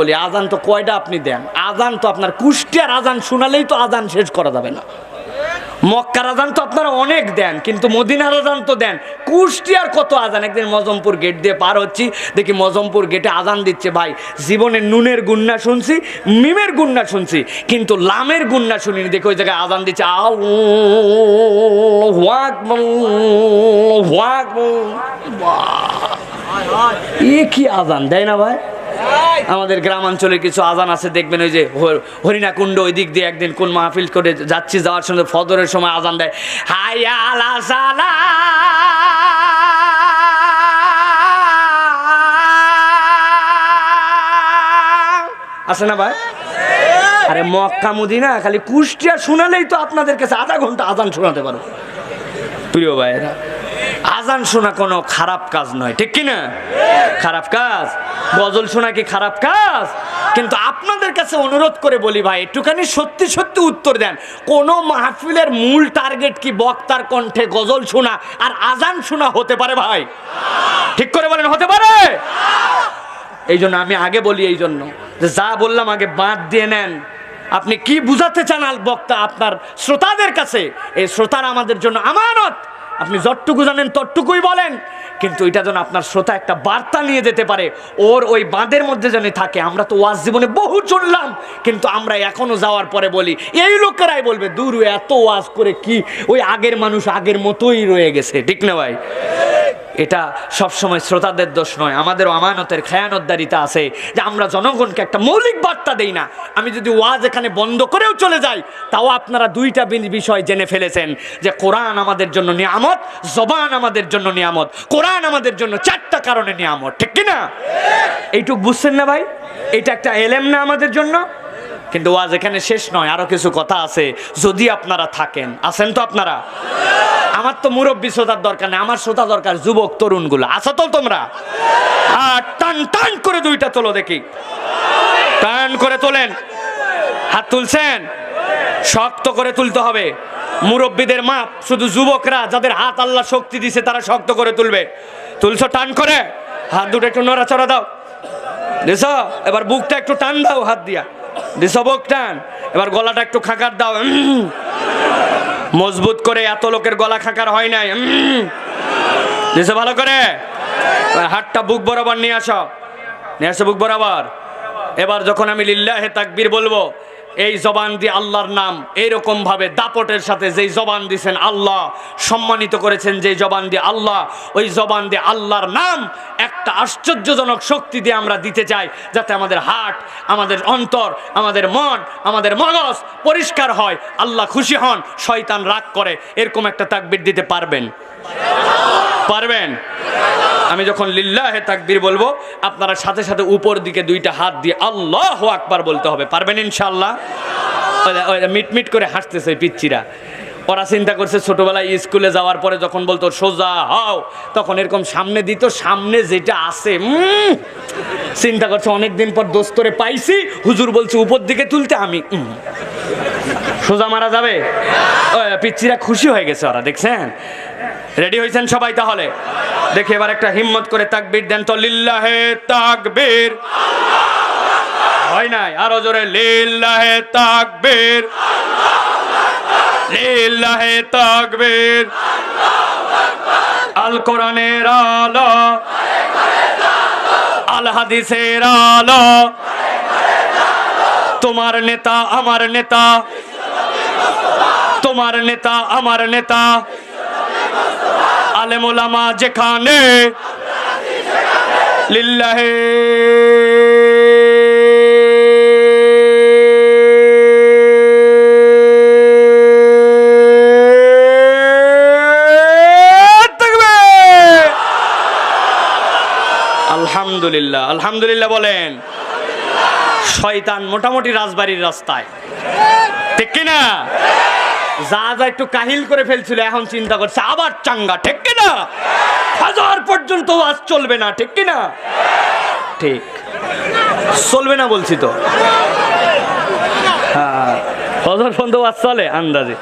বলি আজান তো কয়টা আপনি দেন? আজান তো আপনার কুষ্টিয়ার আজান শোনালেই তো আজান শেষ করা যাবে না। মক্কার আজান তো আপনারা অনেক দেন কিন্তু মদিনার আজান তো দেন। কুষ্টিয়ার কত আজান? একদিন মজমপুর গেট দিয়ে পার হচ্ছি দেখি মজমপুর গেটে আজান দিচ্ছে ভাই। জীবনের নুনের গুন্না শুনছি মিমের গুন্না শুনছি কিন্তু লামের গুন্না শুনিনি। দেখি ওই জায়গায় আজান দিচ্ছে আকবার, আল্লাহু আকবার। এ কি আজান? দেয় না ভাই? আমাদের গ্রামাঞ্চলে কিছু আজান আছে, দেখবেন ওই যে হর- হরিণাকুণ্ড ওই দিক দিয়ে একদিন কোন মাহফিল করে যাচ্ছি, যাওয়ার সময় ফদরের সময় আজান দেয় হাই আলা আছে না ভাই? আরে মক্কা, মুদিনা, খালি কুষ্টিয়া শোনালেই তো আপনাদের কাছে আধা ঘণ্টা আজান শোনাতে পারো। প্রিয় ভাইয়েরা আজান শোনা কোনো খারাপ কাজ নয়, ঠিক কি না খারাপ কাজ। গজল শোনা কি খারাপ কাজ? কিন্তু আপনাদের কাছে অনুরোধ করে বলি ভাই, একটুখানি সত্যি সত্যি উত্তর দেন। কোন মাহফিলের মূল টার্গেট কি বক্তার কণ্ঠে গজল শোনা আর আজান শোনা হতে পারে ভাই? ঠিক করে বলেন, হতে পারে? এই জন্য আমি আগে বলি এই জন্য যে যা বললাম আগে বাঁধ দিয়ে নেন। আপনি কি বুঝাতে চান বক্তা আপনার শ্রোতাদের কাছে? এই শ্রোতারা আমাদের জন্য আমানত। আপনি যতটুকু জানেন ততটুকুই বলেন, কিন্তু এটা যেন আপনার শ্রোতা একটা বার্তা নিয়ে যেতে পারে, ওর ওই বাঁধের মধ্যে যেন থাকে। আমরা তো ওয়াজ জীবনে বহু চললাম, কিন্তু আমরা এখনও যাওয়ার পরে বলি, এই লোকেরাই বলবে, দূর এত ওয়াজ করে কি, ওই আগের মানুষ আগের মতোই রয়ে গেছে। ঠিক না ভাই? এটা সবসময় শ্রোতাদের দোষ নয়, আমাদেরও আমানতের খেয়ানতদারিতা আছে যে আমরা জনগণকে একটা মৌলিক বার্তা দেই না। আমি যদি ওয়াজ এখানে বন্ধ করেও চলে যাই, তাও আপনারা দুইটা বিষয় জেনে ফেলেছেন যে কোরআন আমাদের জন্য নিয়ামত, জবান আমাদের জন্য নিয়ামত, কোরআন আমাদের জন্য চারটা কারণে নিয়ামত, ঠিক কি না এইটুক বুঝছেন না ভাই? এটা একটা এলেম না আমাদের জন্য? কিন্তু ওয়াজ এখানে শেষ নয় আরও কিছু কথা আছে, যদি আপনারা থাকেন। আছেন তো আপনারা? আমার তো মুরব্বী শ্রোতার দরকার নেই, আমার শ্রোতা দরকার যুবক, তরুণগুলো। আছো তো তোমরা? আর টান টান করে দুইটা তোলো দেখি। টান করে তোলেন। হাত তুলছেন? শক্ত করে তুলতে হবে। মুরব্বীদের মাপ, শুধু যুবকরা যাদের হাত আল্লাহ শক্তি দিছে তারা শক্ত করে তুলবে। তুলছো টান করে? হাত দুটো একটু নড়াচড়া দাও। দিছ? এবার বুকটা একটু টান দাও হাত দিয়া। দিছ বুক টান? এবার গলাটা একটু খাকার দাও। মজবুত করে এত লোকের গলা খাঁকার হয় নাই। উম। ভালো করে? হাতটা বুক বরাবর নিয়ে আসো। নিয়ে আসো বুক বরাবর। এবার যখন আমি লিল্লাহে তাকবীর বলব এই জবান দিয়ে আল্লাহর নাম এইরকম ভাবে দাপটের সাথে যেই জবান দিছেন আল্লাহ, সম্মানিত করেছেন যেই জবান দিয়ে আল্লাহ, ওই জবান দিয়ে আল্লাহর নাম একটা আশ্চর্যজনক শক্তি দিয়ে আমরা দিতে চাই যাতে আমাদের হার্ট আমাদের অন্তর, আমাদের মন, আমাদের মগজ পরিষ্কার হয়। আল্লাহ খুশি হন, শয়তান রাগ করে। এরকম একটা তাকবির দিতে পারবেন। পারবেন? আমি যখন লিল্লাহে তাকবীর বলব, আপনারা সাথে সাথে উপর দিকে দুইটা হাত দিয়ে আল্লাহ আকবার বলতে হবে। পারবেন ইনশাল্লাহ মিটমিট করে হাসতেছে পিচ্চিরা। ওরা চিন্তা করছে, ছোটবেলায় স্কুলে যাওয়ার পরে যখন বলতো, সোজা হও তখন এরকম সামনে দিত, সামনে যেটা আছে চিন্তা করছে, অনেকদিন পর দোস্তরে পাইছি, হুজুর বলছে উপর দিকে তুলতে আমি সোজা মারা যাবে? পিচ্চিরা খুশি হয়ে গেছে ওরা, দেখছেন? রেডি হয়েছেন সবাই তাহলে? দেখে এবার একটা হিম্মত করে তাকবীর দেন তো, লিল্লাহে তাকবীর। হয় নাই? আরও জোরে, লিল্লাহে তাকবীর। লিল্লাহে তাকবীর। আল কোরআনের আলো, আল হাদিসের আলো, তোমার নেতা আমার নেতা, তোমার নেতা আমার নেতা। আলেমুলামা যেখানে লিল্লাহে। আলহামদুলিল্লাহ আলহামদুলিল্লাহ বলেন শয়তান মোটামুটি রাজবাড়ির রাস্তায়। ঠিক কিনা? যা যা একটু কাহিল করে ফেলছিল, এখন চিন্তা করছে, আবার চাঙ্গা, ঠিক কিনা? হাজার পর্যন্ত আজ চলবে না, ঠিক কিনা? ঠিক। চলবে না বলছি তো। হ্যাঁ। হাজার আজ চলে, আন্দাজে।